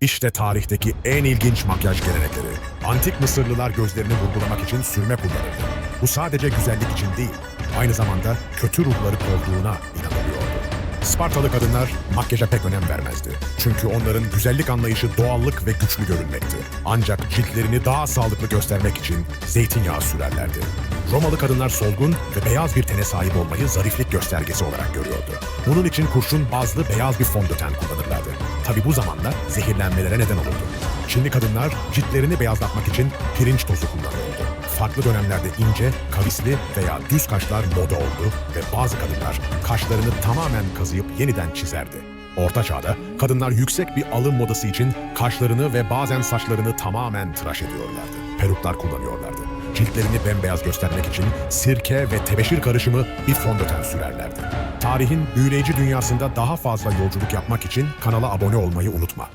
İşte tarihteki en ilginç makyaj gelenekleri. Antik Mısırlılar gözlerini vurgulamak için sürme kullanırdı. Bu sadece güzellik için değil, aynı zamanda kötü ruhları kovduğuna. Spartalı kadınlar makyaja pek önem vermezdi. Çünkü onların güzellik anlayışı doğallık ve güçlü görünmekti. Ancak ciltlerini daha sağlıklı göstermek için zeytinyağı sürerlerdi. Romalı kadınlar solgun ve beyaz bir tene sahip olmayı zariflik göstergesi olarak görüyordu. Bunun için kurşun bazlı beyaz bir fondöten kullanırlardı. Tabi bu zamanlar zehirlenmelere neden olurdu. Çinli kadınlar ciltlerini beyazlatmak için pirinç tozu kullanıyordu. Farklı dönemlerde ince, kavisli veya düz kaşlar moda oldu ve bazı kadınlar kaşlarını tamamen kazıyıp yeniden çizerdi. Orta çağda kadınlar yüksek bir alım modası için kaşlarını ve bazen saçlarını tamamen tıraş ediyorlardı. Peruklar kullanıyorlardı. Ciltlerini bembeyaz göstermek için sirke ve tebeşir karışımı bir fondöten sürerlerdi. Tarihin büyüleyici dünyasında daha fazla yolculuk yapmak için kanala abone olmayı unutma.